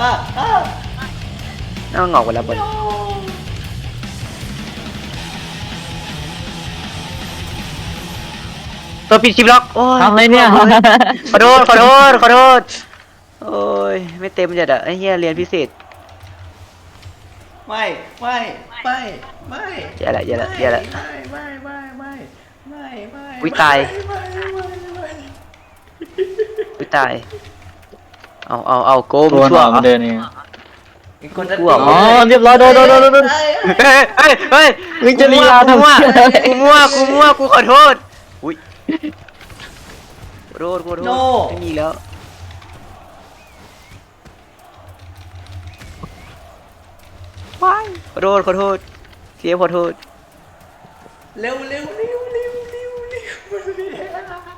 อะอะน่างอกไปแล้วบนตัวปิดชิปล็อกโอ้ยทำอะไรเนี่ย ขอโทษขอโทษขอโทษโอ้ยไม่เต็มจัดอะไอ้เหี้ยเรียนพิเศษไม่ไม่ไม่ไม่แย่ละแย่ละแย่ละไม่ไม่ไม่ไม่ไม่ไม่อุ๊ยตายไม่ไม่ไม่ไม่อุ้ยตาย เอาเอาเอาโกมตัวหนชั่วอนมันเดินเองอีกคนจะกลัว อ๋อเรียบร้อยโดนโดนโดนโดนเอ้ยเฮ้ยเฮ้ยเฮ้ยมึงจะลีลากูมั่วทำไมกูมั่วกูมั่วกูขอโทษอุ้ยขอโทษขอโทษไม่มีแล้วว้ายขอโทษขอโทษเสียขอโทษ เร็วเร็วเร็วเร็วเร็วเร็วเร็ว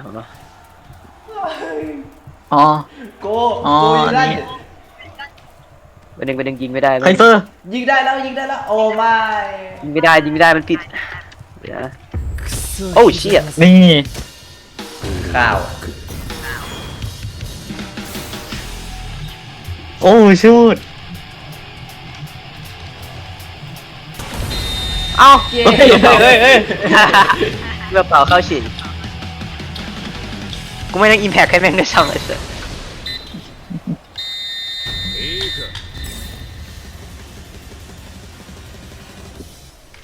เอามาอ๋อ โกอ๋อโกยิงได้อันนี้ ไปดึงไปดึงยิงไม่ได้ไคเซอร์ ยิงได้แล้วยิงได้แล้วโอ้ไม่ยิงไม่ได้ยิงไม่ได้มันผิดเดี๋ยวนะโอ้เชี่ยนี่ข้าวโอ้ชูดเอ้าเย้เฮ้ยเฮ้ยเฮ้ยเมื่อเปล่าเข้าฉีด กูไม่ต้องอิมแพคให้แม่งได้ช่องเลยเส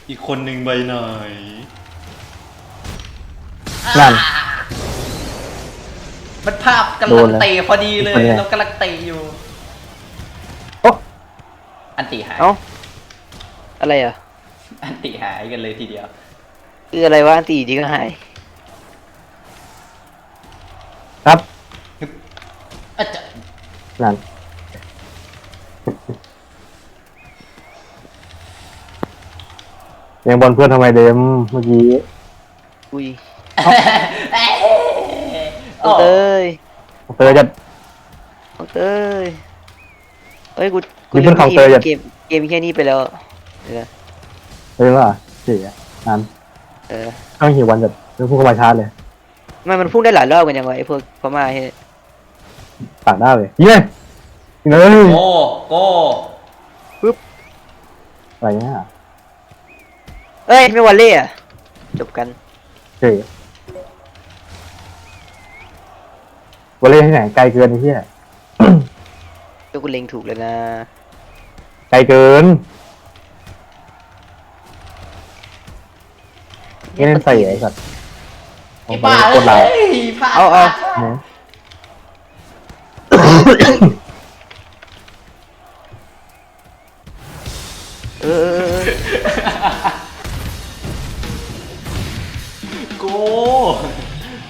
อีกคนหนึ่งใบหน่อยนั่น มันภาพกำโดลังนแล้วเตะพอดีเลยเป็นไง เรากำลังเตะอยู่ โอ้อันติหาย เอ้าอะไรอะอันติหายกันเลยทีเดียว คืออะไรวะอันตีดีก็หาย ครับ อาจจะนั่น ยังบอลเพื่อนทำไมเดมเมื่อกี้อุ้ยโอ้เต้ยเตอจะเอาเต้ยเฮ้ยกูกูมีเพื่อนเขาเตยอะเกมเกมแค่นี้ไปแล้วเดี๋ยวนะเฮ้ยว่าเสียนั่นเออ ต้องหิววันจะเรื่องพวกเข้ามาชาร์จเลยไม่มันพุ่งได้หลายรอบกันยังไงไอ้พวกพม่าเฮ้ย ต่างได้เลยเย้ยิงเลยโกโกอะไรเงี้ยเอ้ยไม่วอลเล่อะจบกันเฮ้ยวันเล่นที่ไหนไกลเกินไอ้เหี้ยตัวกูเล็งถูกเลยนะ ไกลเกินไม่เล่นใส่ไอ้สัตว์ไอ้บ้าโคตรลายเอ้ยพลาดเอาเอาพลาดนะ เออเออเออเออโก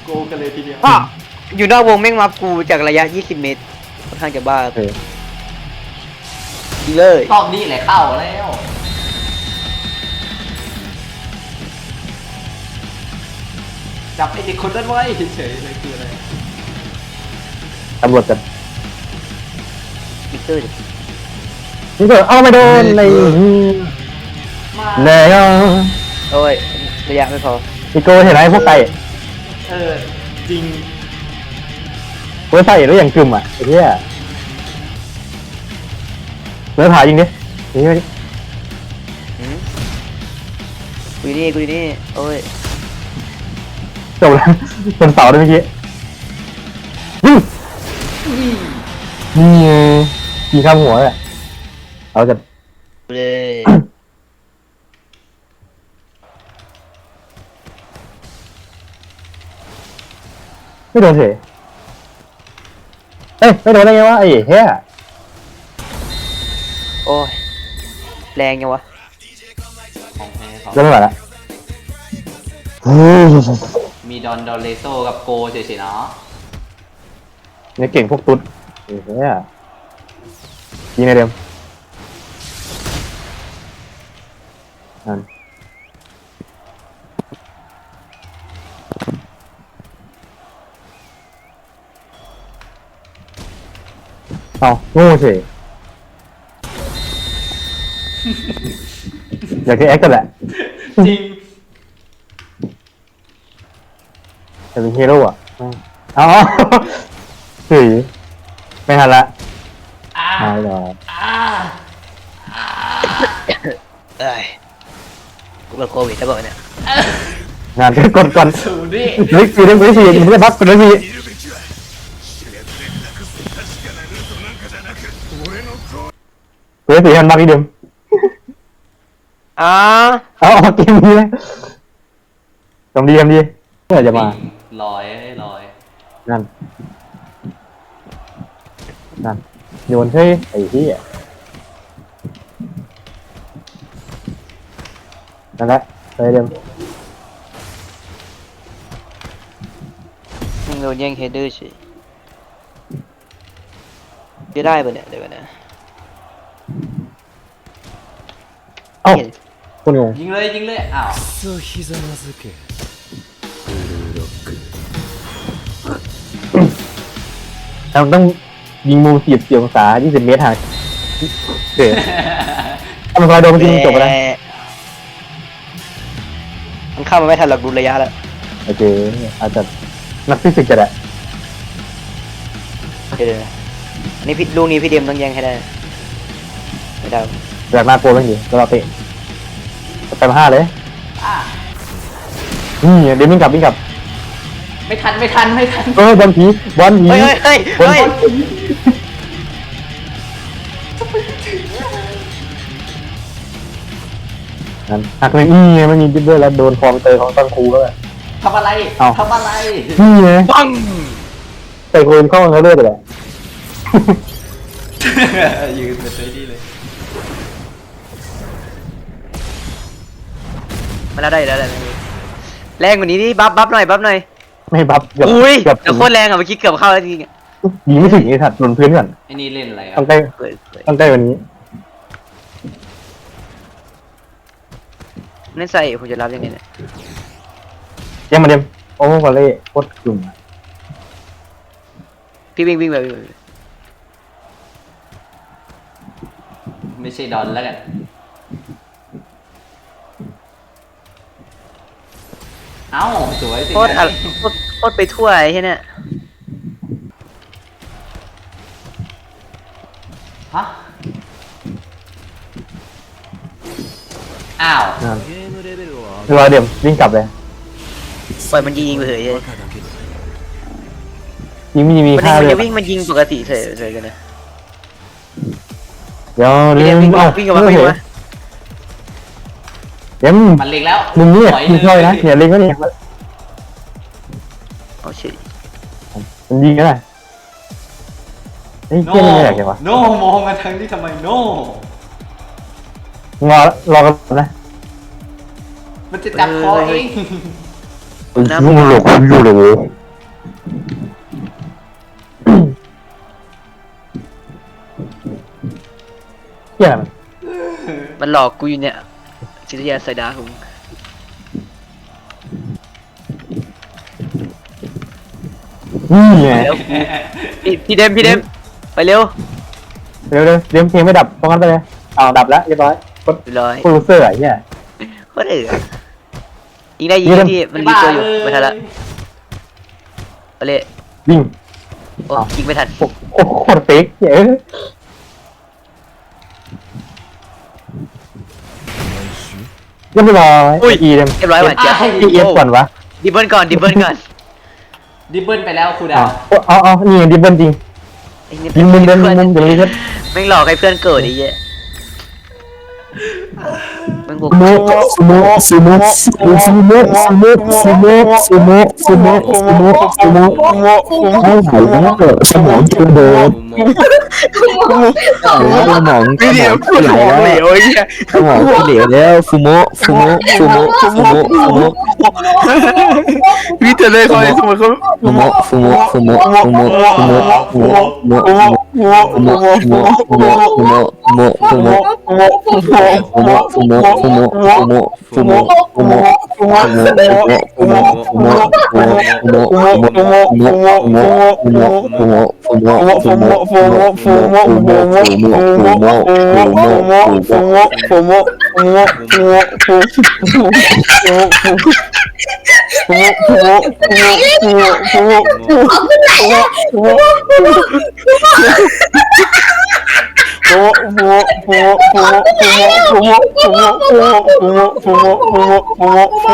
โกกันเลยทีเดียวอ้ออยู่นอกวงแม่งมากูจากระยะ 20 เมตรค่อนข้างจะบ้าเออยิงเลยรอบนี้แหละเข้าแล้วจับไอ้เด็กคนนั้นไว้เฉยๆเลยคืออะไร ตำรวจจะ มิกเตอร์ดินี่เกิดเอาไม่โดนในมาเลยอะโอ้ยระยะไม่พออีโก้เห็นไหมพวกไก่เออจริงพวกใส่แล้วอย่างกึ่มอะไอ้เหี้ยเนื้อผายิงดิยิงดิหืมกูอยู่นี่กูอยู่นี่โอ้ยจบแล้วชนเสาด้วยเมื่อกี้ยิงนี่ไง ยิงข้ามหัวเลยเอาจะเลยไม่โดนเฉยเอ้ยไม่โดนได้ไงวะไอ้เหี้ยโอ้ย แรงยังวะของแท้เขาเริ่มไม่ไหวละมีดอนดอลเลโซกับโกเฉยๆเนาะเนี่ยเก่งพวกตุ๊ดไอ้เหี้ย ยิงในเดิมนั่นเอาโง่เฉย อยากจะแอคกันแหละจริง แต่เป็นฮีโร่อะเอ๋อ สี่ไม่หันละ เอาหรอเอ้ยกูเป็นโควิดแล้วเปล่เนี่ยงานกดก่อนสูดินึกสีนึกสีได้บัฟนึกสีเฮ้ยสีทันบักอีเดิมอ่าเอาออกเกมดีเลยทำดีทำดีเมื่อจะมาลอยใลอยนั่นนั่น โยนเฮ้ไอ้ที่นั่นแหละไปเดิมมึงโดนยิงเฮดเดอร์สิจะได้ปะเนี่ยเดี๋ยวก่นนะเอ้าคนงงยิงเลยยิงเลยอ้าวそうひざまずけブルーロックเราต้อง ยิงมุมสี่สิบองศายี่สิบเมตรห่างเด็ดถ้ามันพอโดนมันยิงจบแล้วมันเข้ามาไม่ทันหรอกดูระยะแล้วโอเคอาจจะนักฟิสิกส์จะได้เดี๋ยอันนี่พี่ลูกนี้พี่เดมต้องแย่งให้ได้ไม่ได้จากหน้าโกลเมื่อกี้ก็เรเตะเต็มห้าเลย อะ นี่เดี๋ยววิ่งกลับวิ่งกลับ ไม่ทันไม่ทันไม่ทันเออบอลผีบอลผีเฮ้ยเฮ้ยบอลเฮ้ยนั่นหักเลยนี่ไงไม่มีจิ๊บด้วยแล้วโดนคลองเตยของตั้งครูแล้วแหละ ทำอะไรเอาทำอะไรนี่ไงปังเตะโกนเข้ามาเขาเลือดไปแหละ ยืนเป็ช้ดีเลยมาแล้วได้แล้วได้แล้วแรงกว่านี้ดิบัฟบับหน่อยบับหน่อย ไม่บัฟเกือบยเกือบถึโคตรแรงอะเมื่อกี้เกือบเข้าแล้วจริงยิงไม่ถึงไอ้สัตว์ลนพื้นก่อนไอ้นี่เล่นอะไรอะต้องใกล้ต้องใกล้วันนี้ไม่ใส่ผมจะรับยังไงเนี่ยยังมาเดิมโอ้โหวอลเล่โคตรกลุ่มอะพี่วิ่งวิ่วิ่งไปไม่ใช่ดอนแล้วกัน เอ้าสวยสิโคตรโคตรไปทั่วไอ้เนี่ยฮะอ้าว่ะเดี๋ยวรอเดี๋ยววิ่งกลับเลย ปล่อยมันยิงไปเถอะยยิงไม่ยิงมีค่าเลยจะวิ่งมันยิงปกติเฉยเฉยกันนะ เดี๋ยวเรื่อ้วิ่งออกวิ่งกลับม เดี๋ยวมึงมันเล็กแล้วมึงเนี่ยมึงช่วยนะเนี่ยเล็งก็เนี่ยโอเคมันยิงก็ได้ไอ้เจ้าไม่อยากเก็บวะโนมองมาทางนี้ทำไมโน่งอรอกันนะมันจะจับคอเองมึงหลอกกูอยู่เลยโเฮียมันหลอกกูอยู่เนี่ย จิตยาไซดาหุงนี่ไงพี่เดมพี่เดมไปเร็วเร็วเร็วเดี๋ยเพลงไม่ดับต้องกันไปเลยอ้าวดับแล้วเรียบร้อยกดเรียบร้อยโปรดิวเซอร์ไอเนี่ยคตเอ๋อยิงได้ยิงได้พี่มันมีตัวอยู่ไม่ทันละไปเลยวิ่งโอ้ยิงไม่ทัน โอ้โหโคตรเฟกเยอะ เรียบร้อยอุ้ย อีเดมเรียบร้อยหวาเจี๊ยบไอ้ อีเอฟก่อนวะดิบเบิลก่อนดิบเบิลก่อนดิบเบิลไปแล้วครูดาวอ๋ออ๋อนี่ไงดิบเบิลจริงไยิงมุมเดินยิงมุมเดี๋เลยครับ ไม่หลอกให้เพื่อนเกิดอ้เหี้ย เป็นบวกซูโม่ซูโม่ซูโม่ซูโม่ซูโม่ซูโม่ซูโม่ซูโม่ซูโม่ซูโม่ซูโม่ไม่ไหวแล้วสมองจะโดนสมองสมองเหลวแล้วสมองเหลวแล้วซูโม่ซูโม่ซูโม่ซูโม่ซูโม่พี่เธอเลยคอยสมองเขาซูโม่ซูโม่ซูโม่ซูโม่ซูโม่ซูโม่ซูโม่โมโมโมโมโมโมโมโมโมโมโมโม父母，父母，父母，父母， โอ้โหโอ้โหโอ้โหโอ้โหโอ้โหโอ้โหโอ้โหโอ้โห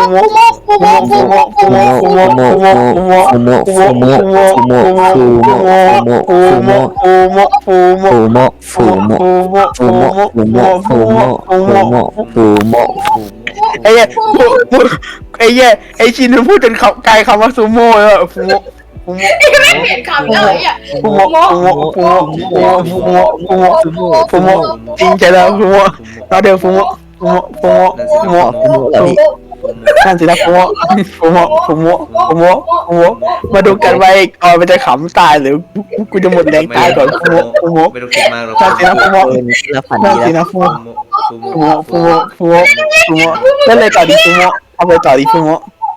ไอ้เหี้ยพูดพูดไอ้เหี้ยไอ้ชินมันพูดจนเขากลายคำว่าซูโม่แล้วอะฟูโม่ฟูโม่ไอ้ไม่เปลี่ยนคำเลยอะฟูโม่ฟูโม่ฟูโม่ฟูโม่ฟูโม่ฟูโม่จริงใจแล้วฟูโม่เราเดี๋ยวฟูโม่ฟูโม่ฟูโม่ฟูโม่ฟูโม่ นั่นสินะโมโมโมโมโมโมมาดูกันว่าไอ้ออยมันจะขำตายหรือกูจะหมดแรงตายก่อนโมโมไม่ต้องคิมากหรอกนั่นสินะโมนั่นสินะโมโมโมโมโมนั่นเลยต่อดีโมเอาไปต่อดีโม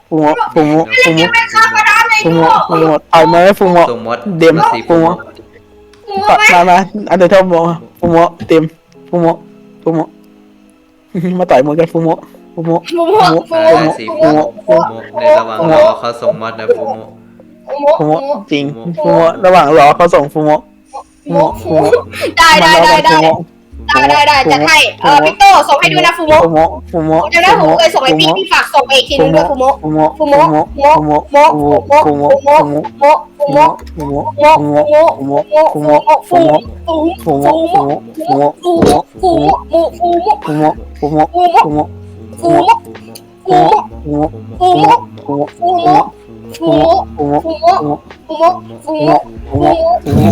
ฟูโมฟูโมฟูโมฟูโมฟูโมต่อยมาแล้วฟูโมเดมฟูโมต่ยมามาอันเดอร์ทอมโมฟูโมเต็มฟูโมฟูโมมาต่อยมือกันฟูโม โมโมะโมะนั่สิโมโมะในระหว่างรอเขาส่งมอดนะฟูโมะโมะจริงฟูโมะระหว่างรอเขาส่งฟูโมะโมโมะได้ได้ได้ได้ได้ได้ได้จะให้เออพี่โตส่งให้ด้วยนะฟูโมะฟูโมจะได้ผมเคยส่งไอ้พี่พี่ฝากส่งไปอกทีนึงด้วยฟูโมะฟูโมะฟูโมะโมะโมะโมะโมะโมะโมะโมะโมะโมะโมะโมะโมะโมะฟูฟูฟูโมะฟูโมะฟูโมะฟูโมะฟูโมะฟูโมะฟูโมะ ฟู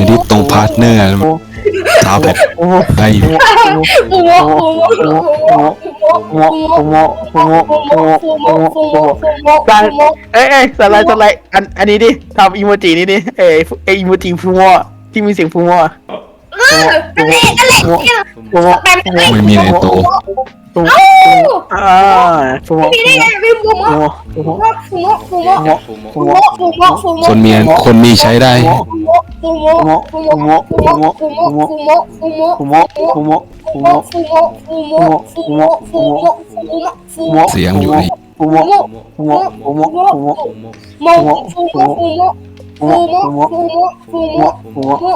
รีบตรงพาร์ทเนอร์ตาแบอกได้อยู่สั่เอ้ยเอ้ยสไลด์สไลด์อันอันนี้ดิทำอีโมจินี่ดิเอ้ยเอ้ยอีโมจิฟูมอที่มีเสียงฟูมอเออนั่นแหละนั่นแหละไม่มีอะไรโต ตัวเอ้าอ่าฟูโมะมีได้ไงพี่ฟูโมะฟูโมะฟูโมะฟูโมะฟูโมฟูโมฟูโมฟูโมะคนมีคนมีใช้ได้ ฟูโมฟูโมฟูโมฟูโมฟูโมฟูโมฟูโมฟูโมฟูโมฟูโมฟูโมฟูโมฟูโมฟูโมฟูโมะเสียงอยู่นี่ฟูโมฟูโมฟูโมฟูโมฟูโมฟูโมฟูโมฟูโมฟูโมฟูโมฟูโม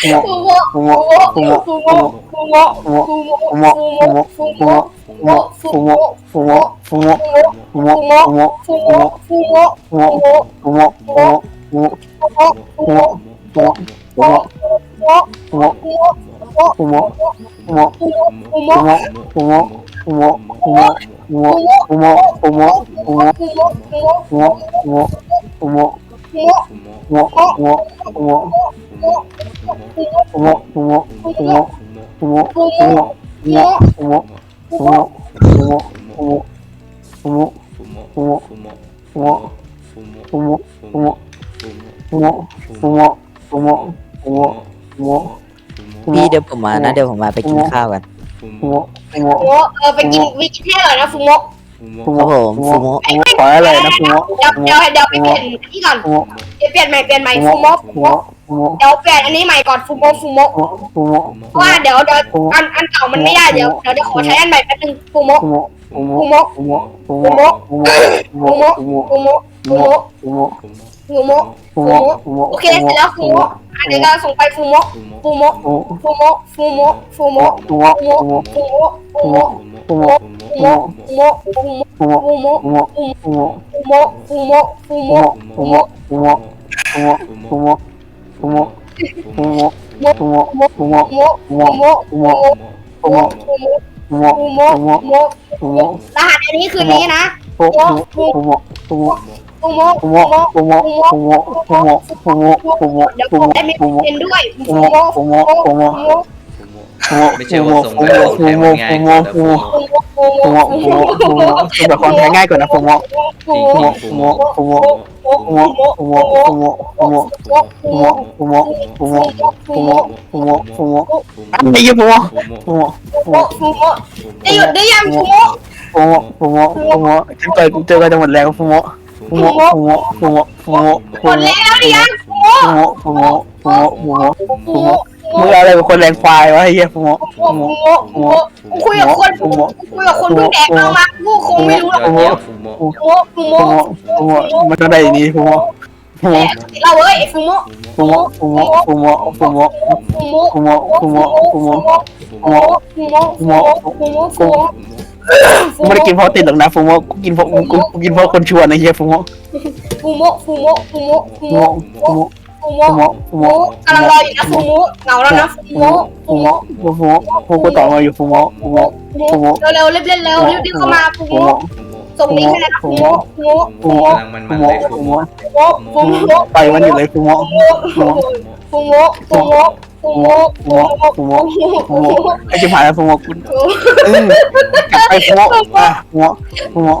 ฟูโมฟูโมฟูโมฟูโมฟูโมฟูโมฟูโมฟูโมฟูโมฟูโมฟูโมฟูโมฟูโมฟูโมฟูโมฟูโมฟูโม พี่เดี๋ยวผมมานะเดี๋ยวผมมาไปกินข้าวกัน โมโมเออไปกินไปกินแค่หน่อยนะฟูโมะ ฟูโมฟูโมะผมฟูโมขออะไรนะฟูโมะเดี๋ยวเดี๋ยวเดี๋ยวไปเปลี่ยนนี่ก่อนเปลี่ยนใหม่เปลี่ยนใหม่ฟูโมะฟูโมเดี๋ยวเปลี่ยนอันนี้ใหม่ก่อนฟูโมะฟูโมะฟูโมเพราะว่าเดี๋ยวเดี๋ยวอันอันเก่ามันไม่ได้เดี๋ยวเดี๋ยวจะขอใช้อันใหม่แป๊บนึงฟูโมะฟูโมะฟูโมะฟูโมะฟูโมะฟูโมะฟูโมะฟูฟูโมะโมะฟูโมะฟูโมะฟูโมะฟูโมะฟูโมะฟูโมะโอเคเสร็จแล้วฟูโมะอันเดี๋ยวเรส่งไปฟูโมะฟูโมะฟูโมะฟูโมะฟูโมะฟูโมฟูโมฟูโมฟูโม โมโมโมโมโมโมโมโมโมโมโมโมโมโมโมโมโมโมโมโไม่ใช่ว่าส่งแบบส่งแบบง่ายๆแต่ฟูโมฟูโมฟูโมฟูโมคือแบบคนแพ้ง่ายกว่านะฟูโมจริงๆฟูฟูโมโมฟูโมฟูโมฟูโมฟูโมฟูโมฟูโมฟูโมฟูโมฟูโมฟูโมฟูโมไอ้ยี่ฟูโมฟูโมฟูโมฟูโมจะหยุดได้ยังฟูโมฟูโมฟูโมฟูโมฉันเจอเจอกันจะมดงฟูโมฟูโมฟูโมฟูโมฟูโมหมดแรงแล้วหรือยังฟูโมฟูโมฟูโม โมโมโมโมมึงอะไรเป็นคนแรงควายวะไอ้เหี้ยโมโมโมโมคุยกับคนคุยกับคนเพิ่งแดกเรามากูคงไม่รู้หรอกโมโมโมโมโมมันจะได้ย่านี่โมโมเราเอ้ยฟูโมฟูโมฟูโมฟูโมฟูโมฟูมฟูโมฟูมฟูโมฟูมฟูโมฟูฟูโมกูไม่ได้กินเพราะติดหรอกนะฟูโมกูกินเพราะกูกินเพราะคนชวนไอ้เหี้ยฟูโมฟูโมฟูโมฟูโมฟูโมฟูโม ฟูโมะฟูโมะกำลังรออยู่นะฟูโมะเหงาแล้วนะฟูโมะฟูโมะฟูโมะฟูโมต่อมาอยู่ฟูโมะฟูโมะฟูโมะเร็วๆเร็วๆเร็วๆรีบๆเข้ามาฟูโมะส่นี้แค่นั้นฟูโมะฟูโมะฟูโมะฟูโมะฟูโมะฟูโมะไปวันอยู่เลยฟูโมะฟูโมะฟูโมะฟูโมะฟูโมะฟูโมฟูโมะฟูไอจิ๋วหายแล้วฟูโมะคุณกลับไปฟูโมะฟูโมฟูโมะ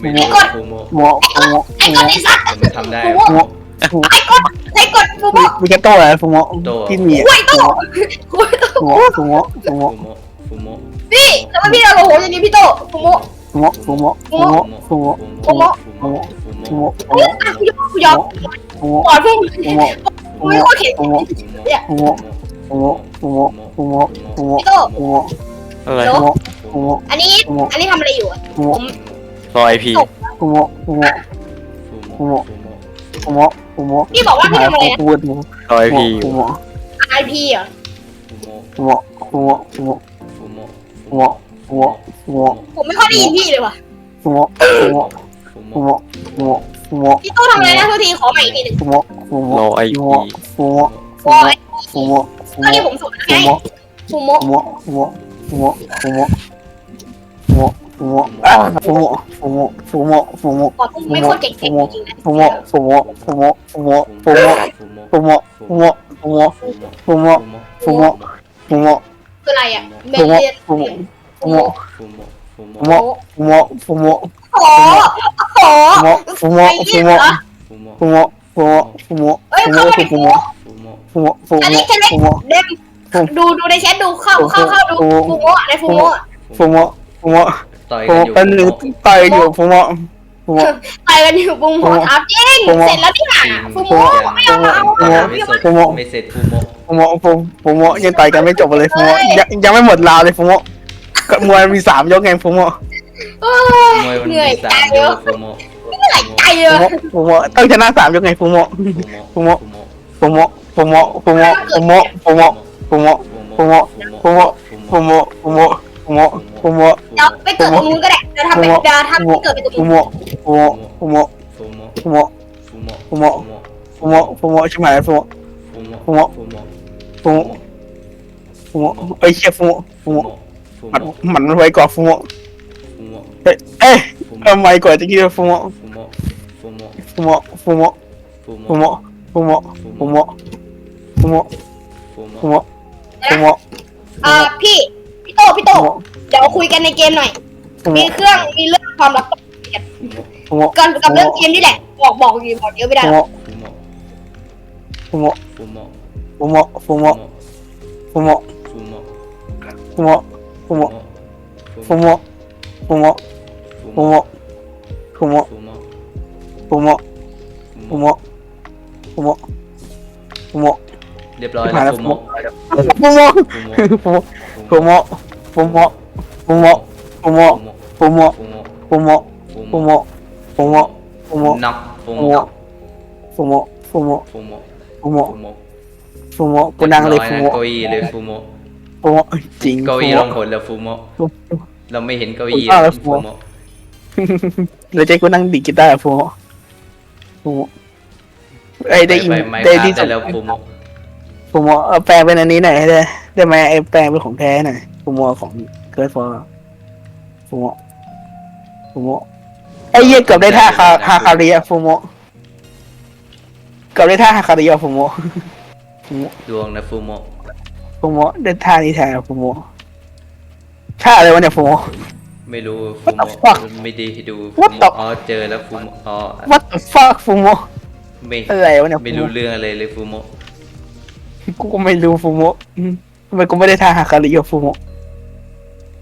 ไอ้รู้ว่าฟูโมหัวหัวไอ้หักว ดไอ้สัตว์แต่มันทำได้ฟูโมอะหัวไอ้กดไอ้กดฟูโมะมีแค่โต้อะไรฟูโมะพี่เหมียห่วยโตห่วยโตฟูโมะฟูโมะฟูโมะฟูโมฟูโมพี่ทำไมพี่เอาโลโหอย่างนี้พี่โตฟูโมะฟูโมะฟูโมะฟูโมะฟูโมะฟูโมฟูโมฟูโมฟูฟูโมโมฟูโมอะกูยโมกูยอมฟูโมปล่อยพวกมึงฟูโมกูไม่โคตรเข็ดฟูโมเนี่ยฟูโมฟูโมฟูโมฟูโมฟูโมพี่โต อะไร โอ้ ฟูโมอันนี้ อันนี้ทำอะไรอยู่อะผม รอไอพีฟูโมกูโมฟูโมฟูโมฟูโมกูพี่บอกว่าให้ทำอะไรกูรอไอพีกูโม IP เหรอฟูโมฟูโมฟูโมกูโมฟูโมฟูโมอฟูมผมไม่ค่อยได้ยินพี่เลยว่ะกูโมกูโมฟูโมกูโมกูโมกูพี่ตู้ทำอะไรนะทุกทีขอใหม่อีกทีหนึ่งกูโมกูโมรอไอพีฟูโมฟูโมฟูโมฟูโมเมื่อกี้มสุดแล้วไงกูโมฟูโมกูโมกูโมกูโม ฟูโมะอะฟูโมะฟูโมะฟูโมะฟูโมะขอพูโไม่โคตรเก่งๆจริงๆนฟูโมะฟูโมะฟูโมะฟูโมะฟูโมะฟูโมะฟูโมะฟูโมะฟูโมะฟูโมะฟูโมฟูโออะไรอะเมเลียนฟูโมะฟูโมะฟูโมะฟูโมะฟูโมะโอ้โหฟูโมะฟูโมะฟูโมะฟูโมะฟูโมะฟูโมะฟูโมะฟูโมะฟูโมะอันนี้แค่เล็กเด็กดูดูในแชทดูเข้าเข้าเข้าดูฟูโมะในฟูโมะฟูโมะฟูโมะ ต่อยกันอยู่เป็นหรืต่อยอยู่ม่ไปกันอยู่ปุงโหดเอาจริงงเสร็จแล้วนี่ค่ะปุงโหดไม่เอามาเอาผอะมว่าไม่สดมว่า ไม่เสร็จฟูโมะผมว่าผมผมว่ยังต่อยกันไม่จบเลยผมว่ายังยังไม่หมดราวเลยผมว่าก็มวยมีสามยกไงผมว่มวมัเหนื่อยตายเยอะฟูโมะเหนื่อยใจเยผอะมว่ม่ต้องชนะสามยกไงฟูโมะ ฟูโมะผมว่าผมว่ามว่ามว่ามว่ามว่ามฟูโมะฟูโมะฟูโมะ ฟูโมะฟูโม่ โมะโมะเราไปเกิดตรงนู้นก็ได้เราทำเป็นดาทำให้เกิดเป็นตรงนู้นโมะโมะโมะฟูโมะโมะฟูโมะโมะโมะโมะใช่ไหมโมะโมะโมะฟูโมะไอ้เชี่ยฟูโมะฟูโมะมันมันไว้ก่อนฟูโมะเอ๊ะทำไมก่อนจะกินฟูโมะฟูโมะฟูโมะฟูโมะฟูโมะฟูโมะฟูโมะฟูโมะฟูโมะฟูโมะฟูโมะเอ่อพี่ โตพี่โตเดี๋ยวคุยกันในเกมหน่อย มีเครื่องมีเรื่องความรักก่อนกับเรื่องเกมนี่แหละ บอกบอกอยู่บอกเยอะไม่ได้ฟูโมะฟูโมะฟูโมะฟูโมะฟูโมะฟูโมะฟูโมะฟูโมะฟูโมะฟูโมะฟูโมะฟูโมะฟูโมะฟูโมะฟูโมะฟูโมะฟูโมะเรียบร้อยแล้วฟูโมะฟูโมะฟูโมะฟูโมะ นักฟูฟูโมโมฟูโมฟูโมฟูโมฟูโมฟูโมฟูโมกูนั่งเลยฟูโมเก้าอี้เลยฟูโมฟูโมจริงเก้าอี้ฟูลโมงผลแล้วฟูโมฟเราไม่เห็นเก้าอี้อ้าวเลยฟูฟูโมะโมะแล้วเจ๊กูนั่งดีดกีตาร์กับฟูโมฟูโมไอ้ยได้ยินไปไม่ได้ได้ที่ได้แล้วฟูโมะฟูโมเอาแปลงเป็นอันนี้หน่อยได้ได้ไหมไอ้แปลงเป็นของแท้หน่อย ฟูโมของเกิร์ลฟอร์ฟูโมฟูโมไอ้เหี้ยเกือบได้ท่าคาฮาคาริอะฟูโมเกือบได้ท่าฮาคาริอะฟูโมฟูโมดวงนะฟูโมะฟูโมได้ท่านี้แทนอะฟูโมท่าอะไรวะเนี่ยฟูโม ไม่รู้ฟู What the โมะ fuck? ไม่ได้ดูฟู What โมะ the- อ๋อเจอแล้วฟูโมะอ๋อ What the fuck ฟูโม ไม่อะไรวะเนี่ยไม่รู้เรื่องอะไรเลยฟูโมะกูก็ไม่รู้ฟูโมอืมทำไมกูไม่ได้ท่าฮาคาริอะฟูโม